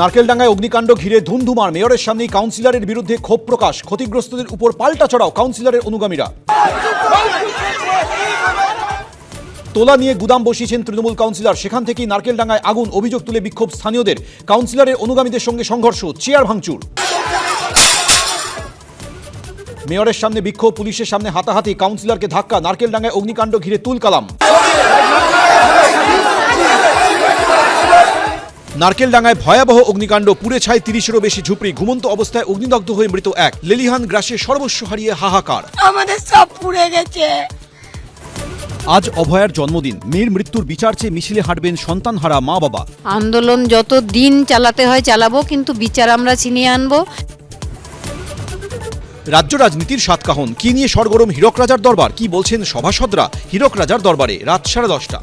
নারকেলডাঙ্গায় অগ্নিকাণ্ড ঘিরে ধুমধুমার। মেয়রের সামনেই কাউন্সিলরের বিরুদ্ধে ক্ষোভ প্রকাশ। ক্ষতিগ্রস্তদের উপর পাল্টা চড়াও কাউন্সিলরের অনুগামীরা। তোলা নিয়ে গুদাম বসিয়েছেন তৃণমূল কাউন্সিলর। সেখান থেকেই নারকেলডাঙ্গায় আগুন, অভিযোগ তুলে বিক্ষোভ স্থানীয়দের। কাউন্সিলরের অনুগামীদের সঙ্গে সংঘর্ষ, চেয়ার ভাঙচুর। মেয়রের সামনে বিক্ষোভ, পুলিশের সামনে হাতাহাতি, কাউন্সিলরকে ধাক্কা, নারকেলডাঙ্গায় অগ্নিকাণ্ড ঘিরে তুল কালাম নারকেলডাঙ্গায় ভয়াবহ অগ্নিকাণ্ড পুড়ে ছায় তিরিশেরও বেশি ঝুপড়ি ঘুমন্ত অবস্থায় অগ্নিদগ্ধ হয়ে মৃত এক। লেলিহান গ্রাসে সর্বস্ব হারিয়ে হাহাকার। আমাদের সব পুড়ে গেছে। আজ অভয়ার জন্মদিন। মেয়ের মৃত্যুর বিচার চেয়ে মিছিলে হাঁটবেন সন্তানহারা মা বাবা আন্দোলন যত দিন চালাতে হয় চালাবো কিন্তু বিচার আমরা ছিনিয়ে আনব। রাজ্য রাজনীতির সাতকাহন কি নিয়ে সরগরম হীরক রাজার দরবার? কি বলছেন সভাসদরা? হীরক রাজার দরবারে রাত সাড়ে দশটা।